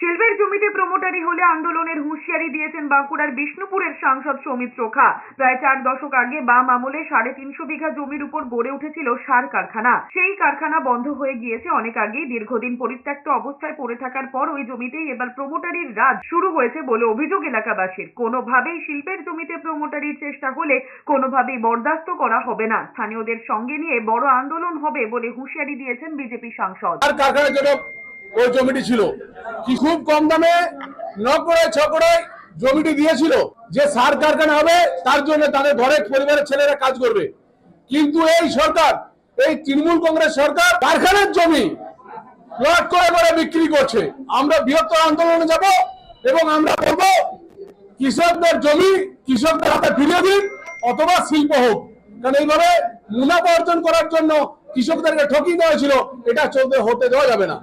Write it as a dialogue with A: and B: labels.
A: শিল্পের জমিতে প্রমোটারি হলে আন্দোলনের হুঁশিয়ারি দিয়েছেন বাঁকুড়ার বিষ্ণুপুরের সাংসদ সৌমিত্র খা প্রায় চার দশক আগে বাম আমলে সাড়ে তিনশো বিঘা জমির উপর গড়ে উঠেছিল সার কারখানা। সেই কারখানা বন্ধ হয়ে গিয়েছে অনেক আগেই। দীর্ঘদিন পরিত্যক্ত অবস্থায় পড়ে থাকার পর ওই জমিতেই এবার প্রমোটারির রাজ শুরু হয়েছে বলে অভিযোগ এলাকাবাসীর। কোনোভাবেই শিল্পের জমিতে প্রমোটারির চেষ্টা হলে কোনোভাবেই বরদাস্ত করা হবে না। স্থানীয়দের সঙ্গে নিয়ে বড় আন্দোলন হবে বলে হুঁশিয়ারি দিয়েছেন বিজেপি সাংসদ।
B: ওই জমিটি ছিল। কি খুব কম দামে ন করে ছ করে জমিটি দিয়েছিল? যে সার কারখানা হবে, তার জন্য তাদের ঘরের পরিবারের ছেলেরা কাজ করবে। কিন্তু এই সরকার, এই তৃণমূল কংগ্রেস সরকার কারখানার জমি প্লট করে করে বিক্রি করছে। আমরা বৃহত্তর আন্দোলনে যাব এবং আমরা বলব, কৃষকদের জমি কৃষকদের হাতে ফিরিয়ে দিন, অথবা শিল্প হোক। কারণ এইভাবে মুনাফা অর্জন করার জন্য কৃষকদেরকে ঠকিয়ে দেওয়া ছিল এটা চলতে হতে দেওয়া যাবে না।